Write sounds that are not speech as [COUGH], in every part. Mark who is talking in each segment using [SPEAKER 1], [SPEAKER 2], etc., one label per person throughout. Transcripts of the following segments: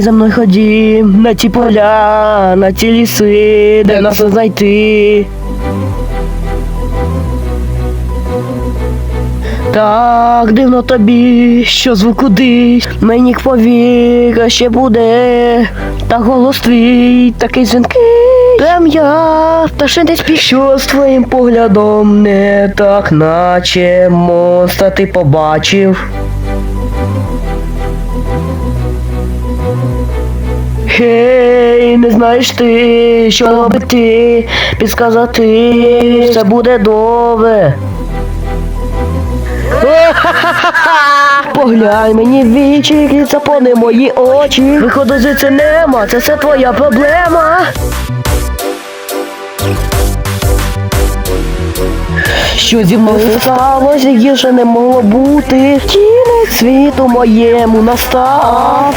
[SPEAKER 1] зі мною ходім на ті поля, на ті ліси, де нас знайти. Так, дивно тобі, що звук кудись, мені повіка ще буде, та голос твій такий дзвінкий. Прям я, пташин десь піш, що з твоїм поглядом не так, наче монстра ти побачив. Гей, не знаєш ти, що робити, підсказати, все буде добре. [LAUGHS] Поглянь мені в вічі, запони мої очі. Виходу звідси нема, це все твоя проблема. Що зі мною сталося, гірше не могло бути. Кінець світу моєму настав.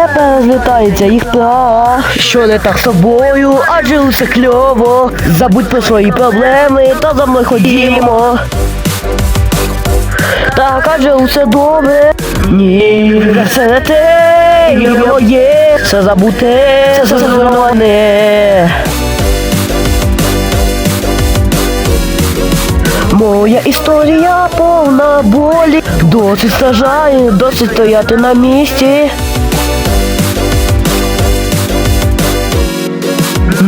[SPEAKER 1] Тепер злітається їх прах. Що не так з тобою, адже усе кльово. Забудь про свої проблеми, та за мною ходімо. Так, адже усе добре. Ні, це не те, є, це забуте, це зазелене. Моя історія повна болі, досить страждає, досить стояти на місці.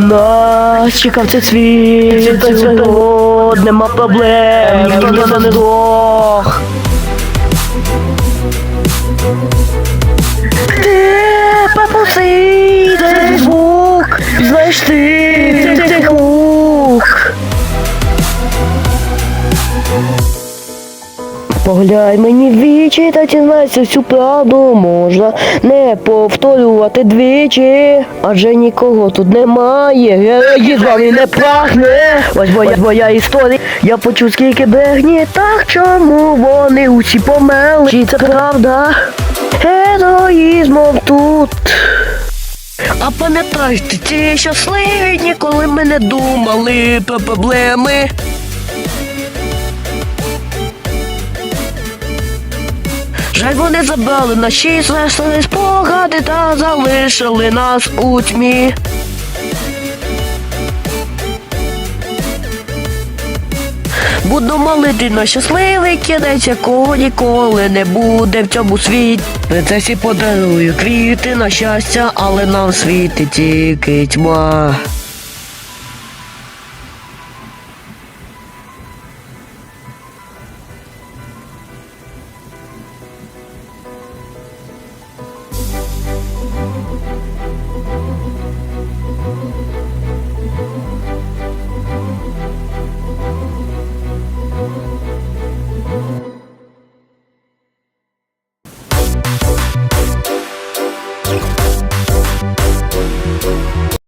[SPEAKER 1] Нас чекав цей світ, цей світ, нема проблем, ніхто не здох. Поглянь мені в вічі та дізнайся всю правду можна не повторювати двічі, адже нікого тут немає, героїв з вами не пахне. Ось моя, моя історія, я почув скільки брехні, так чому вони усі померли? Чи це правда? Героїзмом тут. А пам'ятаєте, ті щасливі дні, коли ми не думали про проблеми. Жаль, вони забрали наші веселі спогади та залишили нас у тьмі. Буду молити на щасливий кінець, якого ніколи не буде в цьому світі. Принцесі подарую квіти на щастя, але нам світить тільки тьма.